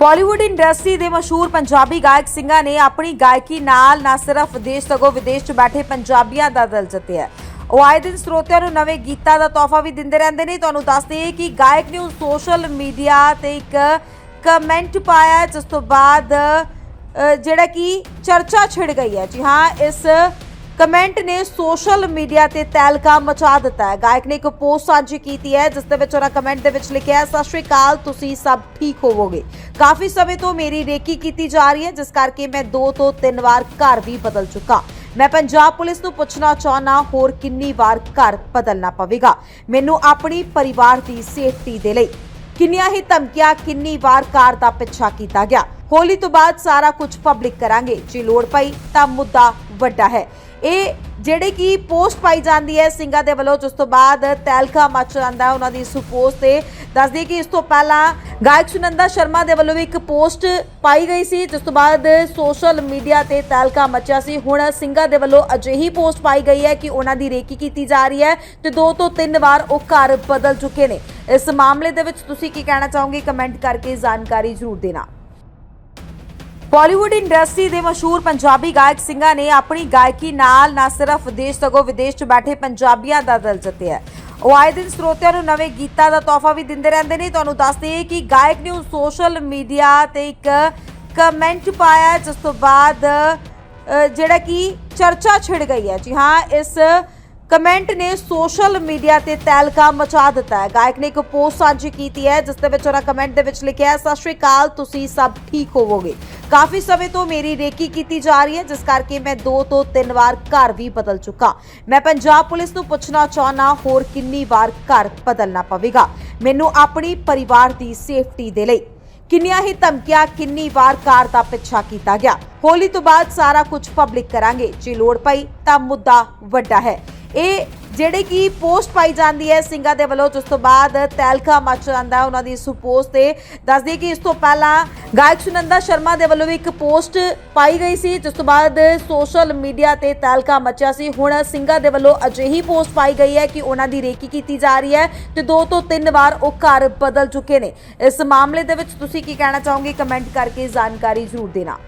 Bollywood industry ਦੇ ਮਸ਼ਹੂਰ ਪੰਜਾਬੀ ਗਾਇਕ ਸਿੰਘਾਂ ਨੇ ਆਪਣੀ ਗਾਇਕੀ ਨਾਲ ਨਾ ਸਿਰਫ ਦੇਸ਼ ਸਗੋਂ ਵਿਦੇਸ਼ 'ਚ ਬੈਠੇ ਪੰਜਾਬੀਆਂ ਦਾ ਦਿਲ ਜਿੱਤਿਆ ਉਹ ਆਏ ਦਿਨ ਸਰੋਤਿਆਂ ਨੂੰ ਨਵੇਂ ਗੀਤਾਂ ਦਾ ਤੋਹਫਾ ਵੀ ਦਿੰਦੇ ਰਹਿੰਦੇ ਨੇ। ਤੁਹਾਨੂੰ ਦੱਸ ਦਈਏ ਕਿ ਗਾਇਕ ਨੇ ਉਹ ਸੋਸ਼ਲ ਮੀਡੀਆ ਤੇ ਇੱਕ ਕਮੈਂਟ ਪਾਇਆ, ਜਿਸ ਤੋਂ ਬਾਅਦ ਜਿਹੜਾ ਕਿ ਚਰਚਾ ਛਿੜ ਗਈ ਹੈ। ਜੀ ਹਾਂ, ਇਸ ਕਮੈਂਟ ਨੇ ਸੋਸ਼ਲ ਮੀਡੀਆ ਤੇ ਤੈਲਕਾ ਮਚਾ ਦਿੱਤਾ ਹੈ। ਗਾਇਕ ਨੇ ਇੱਕ ਪੋਸਟ ਸਾਂਝੀ ਕੀਤੀ ਹੈ, ਜਿਸ ਦੇ ਵਿੱਚ ਉਹਨਾਂ ਕਮੈਂਟ ਦੇ ਵਿੱਚ ਲਿਖਿਆ ਹੈ, ਸਤਿ ਸ਼੍ਰੀ ਅਕਾਲ, ਤੁਸੀਂ ਸਭ ਠੀਕ ਹੋਵੋਗੇ? ਕਾਫੀ ਸਮੇਂ ਤੋਂ ਮੇਰੀ ਰੇਕੀ ਕੀਤੀ ਜਾ ਰਹੀ ਹੈ, ਜਿਸ ਕਰਕੇ ਮੈਂ ਦੋ ਤੋਂ ਤਿੰਨ ਵਾਰ ਘਰ ਵੀ ਬਦਲ ਚੁੱਕਾ। ਮੈਂ ਪੰਜਾਬ ਪੁਲਿਸ ਨੂੰ ਪੁੱਛਣਾ ਚਾਹਨਾ ਹੋਰ ਕਿੰਨੀ ਵਾਰ ਘਰ ਬਦਲਣਾ ਪਵੇਗਾ? ਮੈਨੂੰ ਆਪਣੀ ਪਰਿਵਾਰ ਦੀ ਸੇਫਟੀ ਦੇ ਲਈ ਕਿੰਨੀਆਂ ਹੀ ਧਮਕੀਆਂ, ਕਿੰਨੀ ਵਾਰ ਕਾਰ ਦਾ ਪਿੱਛਾ ਕੀਤਾ ਗਿਆ। ਹੋਲੀ ਤੋਂ ਬਾਅਦ ਸਾਰਾ ਕੁਝ ਪਬਲਿਕ ਕਰਾਂਗੇ। ਜੇ ਲੋੜ ਪਈ ਤਾਂ ਮੁੱਦਾ ਵੱਡਾ ਹੈ। ਇਹ ਜਿਹੜੇ ਕਿ ਪੋਸਟ ਪਾਈ ਜਾਂਦੀ ਹੈ ਸਿੰਘਾਂ ਦੇ ਵੱਲੋਂ, ਜਿਸ ਤੋਂ ਬਾਅਦ ਤੈਲਕਾ ਮਚ ਜਾਂਦਾ ਉਹਨਾਂ ਦੀ ਇਸ ਪੋਸਟ ਤੇ ਦੱਸਦੀ ਕਿ ਇਸ ਤੋਂ ਪਹਿਲਾਂ ਗਾਇਕ ਸੁਨੰਦਾ ਸ਼ਰਮਾ ਦੇ ਵੱਲੋਂ ਵੀ ਇੱਕ ਪੋਸਟ ਪਾਈ ਗਈ ਸੀ, ਜਿਸ ਤੋਂ ਬਾਅਦ ਸੋਸ਼ਲ ਮੀਡੀਆ ਤੇ ਤੈਲਕਾ ਮਚਿਆ ਸੀ। ਹੁਣ ਸਿੰਘਾਂ ਦੇ ਵੱਲੋਂ ਅਜਿਹੀ ਪੋਸਟ ਪਾਈ ਗਈ ਹੈ ਕਿ ਉਹਨਾਂ ਦੀ ਰੇਕੀ ਕੀਤੀ ਜਾ ਰਹੀ ਹੈ ਤੇ ਦੋ ਤੋਂ ਤਿੰਨ ਵਾਰ ਉਹ ਘਰ ਬਦਲ ਚੁੱਕੇ ਨੇ। ਇਸ ਮਾਮਲੇ ਦੇ ਵਿੱਚ ਤੁਸੀਂ ਕੀ ਕਹਿਣਾ ਚਾਹੋਗੇ? ਕਮੈਂਟ ਕਰਕੇ ਜਾਣਕਾਰੀ ਜ਼ਰੂਰ ਦੇਣਾ। ਬਾਲੀਵੁੱਡ ਇੰਡਸਟਰੀ ਦੇ ਮਸ਼ਹੂਰ ਪੰਜਾਬੀ ਗਾਇਕ ਸਿੰਘਾਂ ਨੇ ਆਪਣੀ ਗਾਇਕੀ ਨਾਲ ਨਾ ਸਿਰਫ ਦੇਸ਼ ਸਗੋਂ ਵਿਦੇਸ਼ 'ਚ ਬੈਠੇ ਪੰਜਾਬੀਆਂ ਦਾ ਦਿਲ ਜਿੱਤਿਆ ਉਹ ਆਏ ਦਿਨ ਸਰੋਤਿਆਂ ਨੂੰ ਨਵੇਂ ਗੀਤਾਂ ਦਾ ਤੋਹਫਾ ਵੀ ਦਿੰਦੇ ਰਹਿੰਦੇ ਨੇ। ਤੁਹਾਨੂੰ ਦੱਸ ਦਈਏ ਕਿ ਗਾਇਕ ਨੇ ਉਹ ਸੋਸ਼ਲ ਮੀਡੀਆ ਤੇ ਇੱਕ ਕਮੈਂਟ ਪਾਇਆ, ਜਿਸ ਤੋਂ ਬਾਅਦ ਜਿਹੜਾ ਕਿ ਚਰਚਾ ਛਿੜ ਗਈ ਹੈ। ਜੀ ਹਾਂ, ਇਸ ਕਮੈਂਟ ਨੇ ਸੋਸ਼ਲ ਮੀਡੀਆ ਤੇ ਤਹਿਲਕਾ ਮਚਾ ਦਿੱਤਾ ਹੈ। ਗਾਇਕ ਨੇ ਇੱਕ ਪੋਸਟ ਸਾਂਝੀ ਕੀਤੀ ਹੈ, ਜਿਸ ਦੇ ਵਿੱਚ ਉਹਨਾਂ ਕਮੈਂਟ ਦੇ ਵਿੱਚ ਲਿਖਿਆ ਹੈ, ਸਤਿ ਸ਼੍ਰੀ ਅਕਾਲ, ਤੁਸੀਂ ਸਭ ਠੀਕ ਹੋਵੋਗੇ। ਕਾਫੀ ਸਮੇਂ ਤੋਂ ਮੇਰੀ ਰੇਕੀ ਕੀਤੀ ਜਾ ਰਹੀ ਹੈ, ਜਿਸ ਕਰਕੇ ਮੈਂ ਦੋ ਤੋਂ ਤਿੰਨ ਵਾਰ ਘਰ ਵੀ ਬਦਲ ਚੁੱਕਾ। ਮੈਂ ਪੰਜਾਬ ਪੁਲਿਸ ਨੂੰ ਪੁੱਛਣਾ ਚਾਹਨਾ ਹੋਰ ਕਿੰਨੀ ਵਾਰ ਘਰ ਬਦਲਣਾ ਪਵੇਗਾ? ਮੈਨੂੰ ਆਪਣੀ ਪਰਿਵਾਰ ਦੀ ਸੇਫਟੀ ਦੇ ਲਈ ਕਿੰਨੀਆਂ ਹੀ ਧਮਕੀਆਂ, ਕਿੰਨੀ ਵਾਰ ਕਾਰ ਦਾ ਪਿੱਛਾ ਕੀਤਾ ਗਿਆ। ਹੋਲੀ ਤੋਂ ਬਾਅਦ ਸਾਰਾ ਕੁਝ ਪਬਲਿਕ ਕਰਾਂਗੇ। ਜੇ ਲੋੜ ਪਈ ਤਾਂ ਮੁੱਦਾ ਵੱਡਾ ਹੈ। ਇਹ ਜਿਹੜੇ ਕਿ ਪੋਸਟ ਪਾਈ ਜਾਂਦੀ ਹੈ ਸਿੰਘਾਂ ਦੇ ਵੱਲੋਂ, ਜਿਸ ਤੋਂ ਬਾਅਦ ਤੈਲਕਾ ਮਚ ਜਾਂਦਾ ਉਹਨਾਂ ਦੀ ਇਸ ਪੋਸਟ ਤੇ। ਦੱਸਦੀ ਕਿ ਇਸ ਤੋਂ ਪਹਿਲਾਂ ਗਾਇਕ ਸੁਨੰਦਾ ਸ਼ਰਮਾ ਦੇ ਵੱਲੋਂ ਵੀ ਇੱਕ ਪੋਸਟ ਪਾਈ ਗਈ ਸੀ, ਜਿਸ ਤੋਂ ਬਾਅਦ ਸੋਸ਼ਲ ਮੀਡੀਆ ਤੇ ਤੈਲਕਾ ਮਚਿਆ ਸੀ। ਹੁਣ ਸਿੰਘਾਂ ਦੇ ਵੱਲੋਂ ਅਜਿਹੀ ਪੋਸਟ ਪਾਈ ਗਈ ਹੈ ਕਿ ਉਹਨਾਂ ਦੀ ਰੇਕੀ ਕੀਤੀ ਜਾ ਰਹੀ ਹੈ ਤੇ ਦੋ ਤੋਂ ਤਿੰਨ ਵਾਰ ਉਹ ਘਰ ਬਦਲ ਚੁੱਕੇ ਨੇ। ਇਸ ਮਾਮਲੇ ਦੇ ਵਿੱਚ ਤੁਸੀਂ ਕੀ ਕਹਿਣਾ ਚਾਹੋਗੇ? ਕਮੈਂਟ ਕਰਕੇ ਜਾਣਕਾਰੀ ਜ਼ਰੂਰ ਦੇਣਾ।